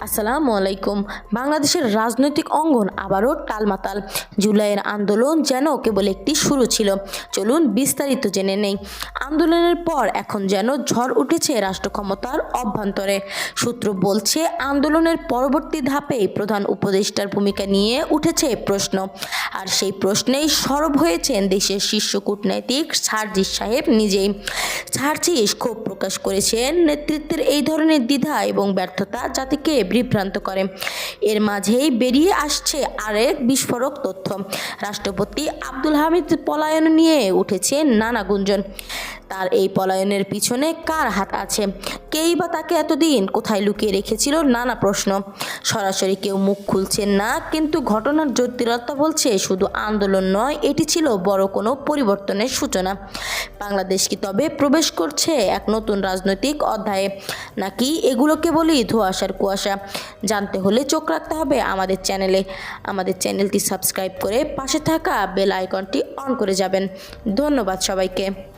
আসসালামু আলাইকুম। বাংলাদেশের রাজনৈতিক অঙ্গন আবারও টালমাতাল। জুলাইয়ের আন্দোলন যেন কেবল একটি শুরু ছিল। চলুন বিস্তারিত জেনে নেই। আন্দোলনের পর এখন যেন ঝড় উঠেছে রাষ্ট্র ক্ষমতার অভ্যন্তরে। সূত্র বলছে, আন্দোলনের পরবর্তী ধাপে প্রধান উপদেষ্টার ভূমিকা নিয়ে উঠেছে প্রশ্ন। আর সেই প্রশ্নেই সরব হয়েছেন দেশের শীর্ষ কূটনৈতিক সার্জিস সাহেব নিজেই। সার্জিস ক্ষোভ প্রকাশ করেছেন নেতৃত্বের এই ধরনের দ্বিধা এবং ব্যর্থতা জাতিকে বিভ্রান্ত করে। এর মাঝেই বেরিয়ে আসছে আরেক বিস্ফোরক তথ্য। রাষ্ট্রপতি আব্দুল হামিদ পলায়ন নিয়ে উঠেছে নানা গুঞ্জন। তার এই পলায়নের পিছনে কার হাত আছে? কেই বা তাকে এতদিন কোথায় লুকিয়ে রেখেছিল নানা প্রশ্ন। সরাসরি কেউ মুখ খুলছেন না, কিন্তু ঘটনার জটিলতা বলছে শুধু আন্দোলন নয়, এটি ছিল বড় কোনো পরিবর্তনের সূচনা। বাংলাদেশ কি তবে প্রবেশ করছে এক নতুন রাজনৈতিক অধ্যায়ে? নাকি এগুলো কেবলই ধোঁয়াশার কুয়াশা? জানতে হলে চোখ রাখতে হবে আমাদের চ্যানেলে। আমাদের চ্যানেলটি সাবস্ক্রাইব করে পাশে থাকা বেল আইকনটি অন করে যাবেন। ধন্যবাদ সবাইকে।